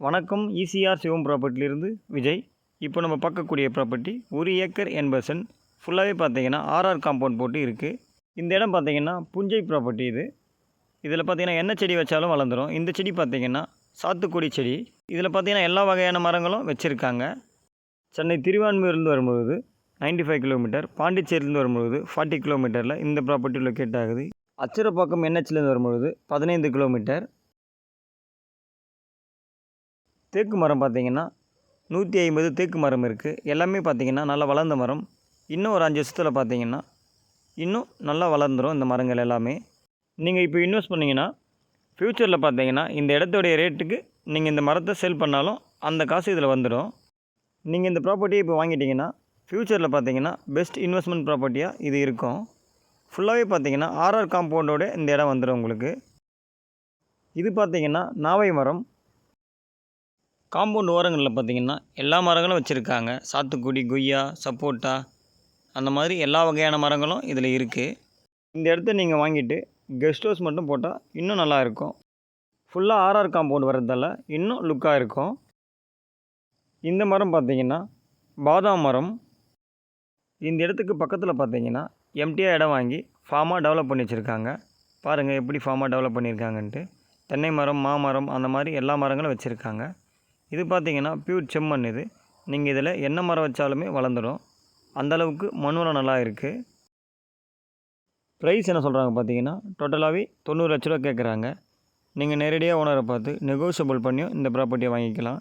வணக்கம். இசிஆர் சிவம் ப்ராப்பர்ட்டிலிருந்து விஜய். இப்போ நம்ம பார்க்கக்கூடிய ப்ராப்பர்ட்டி ஒரு ஏக்கர் எண்பது சென்ட் ஃபுல்லாகவே பார்த்தீங்கன்னா ஆர்ஆர் காம்பவுண்ட் போட்டு இருக்குது இந்த இடம் பார்த்தீங்கன்னா புஞ்சை ப்ராப்பர்ட்டி இது. இதில் பார்த்தீங்கன்னா என்ன செடி வச்சாலும் வளர்ந்துரும். இந்த செடி பார்த்தீங்கன்னா சாத்துக்குடி செடி. இதில் பார்த்தீங்கன்னா எல்லா வகையான மரங்களும் வச்சுருக்காங்க. சென்னை திருவான்மையூர்லேருந்து வரும்பொழுது 95 ஃபைவ் கிலோமீட்டர் பாண்டிச்சேரியிலேருந்து வரும்பொழுது ஃபார்ட்டி கிலோமீட்டரில் இந்த ப்ராப்பர்ட்டி லொக்கேட் ஆகுது. அச்சிரப்பாக்கம் என்ஹெச்லேருந்து வரும்பொழுது பதினைந்து கிலோமீட்டர் தேக்கு மரம் பார்த்தீங்கன்னா நூற்றி ஐம்பது தேக்கு மரம் இருக்குது. எல்லாமே பார்த்தீங்கன்னா நல்லா வளர்ந்த மரம். இன்னும் ஒரு அஞ்சு வருஷத்தில் பார்த்தீங்கன்னா இன்னும் நல்லா வளர்ந்துரும் இந்த மரங்கள் எல்லாமே. நீங்கள் இப்போ இன்வெஸ்ட் பண்ணிங்கன்னா ஃப்யூச்சரில் பார்த்தீங்கன்னா இந்த இடத்துடைய ரேட்டுக்கு நீங்கள் இந்த மரத்தை செல் பண்ணாலும் அந்த காசு இதில் வந்துடும் நீங்கள் இந்த ப்ராப்பர்ட்டியை இப்போ வாங்கிட்டிங்கன்னா ஃப்யூச்சரில் பார்த்தீங்கன்னா பெஸ்ட் இன்வெஸ்ட்மெண்ட் ப்ராப்பர்ட்டியாக இது இருக்கும். ஃபுல்லாகவே பார்த்தீங்கன்னா ஆர்ஆர் காம்பவுண்டோட இந்த இடம் வந்துடும் உங்களுக்கு. இது பார்த்தீங்கன்னா நாவை மரம். காம்பவுண்ட் ஓரங்களில் பார்த்தீங்கன்னா எல்லா மரங்களும் வச்சுருக்காங்க. சாத்துக்குடி கொய்யா சப்போட்டா அந்த மாதிரி எல்லா வகையான மரங்களும் இதில் இருக்குது இந்த இடத்த நீங்கள் வாங்கிட்டு கெஸ்ட் ஹவுஸ் மட்டும் போட்டால் இன்னும் நல்லா இருக்கும். ஃபுல்லாக ஆர்ஆர் காம்பவுண்ட் வர்றதால இன்னும் லுக்காக இருக்கும். இந்த மரம் பார்த்தீங்கன்னா பாதாம் மரம். இந்த இடத்துக்கு பக்கத்தில் பார்த்தீங்கன்னா எம்டியாக இடம் வாங்கி ஃபார்மாக டெவலப் பண்ணி வச்சுருக்காங்க. பாருங்கள் எப்படி ஃபார்மாக டெவலப் பண்ணியிருக்காங்கன்ட்டு. தென்னை மரம் மாமரம் அந்த மாதிரி எல்லா மரங்களும் வச்சுருக்காங்க. இது பார்த்தீங்கன்னா பியூர் செம்மண் இது. நீங்கள் இதில் என்ன மரம் வச்சாலுமே வளர்ந்துடும். அந்தளவுக்கு மண் நல்லா இருக்குது ப்ரைஸ் என்ன சொல்கிறாங்க பார்த்தீங்கன்னா டோட்டலாகவே தொண்ணூறு லட்ச ரூபா கேட்குறாங்க. நீங்கள் நேரடியாக ஓனரை பார்த்து நெகோஷியபிள் பண்ணியும் இந்த ப்ராப்பர்ட்டியை வாங்கிக்கலாம்.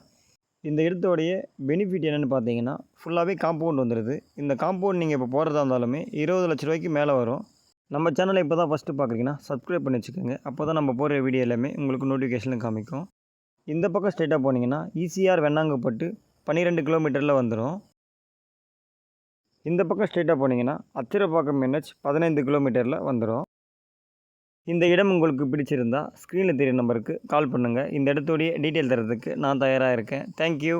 இந்த இடத்தோடைய பெனிஃபிட் என்னென்னு பார்த்தீங்கன்னா ஃபுல்லாகவே காம்பவுண்ட் வந்துடுது இந்த காம்பவுண்ட் நீங்கள் இப்போ போகிறதா இருந்தாலுமே இருபது லட்ச ரூபாய்க்கு மேலே வரும். நம்ம சேனலை இப்போ தான் ஃபஸ்ட்டு பார்க்குறீங்கன்னா சப்ஸ்கிரைப் பண்ணி வச்சுக்கோங்க. அப்போ தான் நம்ம போகிற வீடியோ எல்லாமே உங்களுக்கு நோட்டிஃபிகேஷனில் காமிக்கும். இந்த பக்கம் ஸ்ட்ரெயிட்டாக போனீங்கன்னா ஈசிஆர் வெண்ணாங்கப்பட்டு பன்னிரெண்டு கிலோமீட்டரில் வந்துடும் இந்த பக்கம் ஸ்ட்ரெயிட்டாக போனீங்கன்னா அச்சிரப்பாக்கம் என்ஹெச் பதினைந்து கிலோமீட்டரில் வந்துடும் இந்த இடம் உங்களுக்கு பிடிச்சிருந்தா ஸ்க்ரீனில் தெரிய நம்பருக்கு கால் பண்ணுங்கள் இந்த இடத்துடைய டீட்டெயில் தரதுக்கு நான் தயாராக இருக்கேன். தேங்க்யூ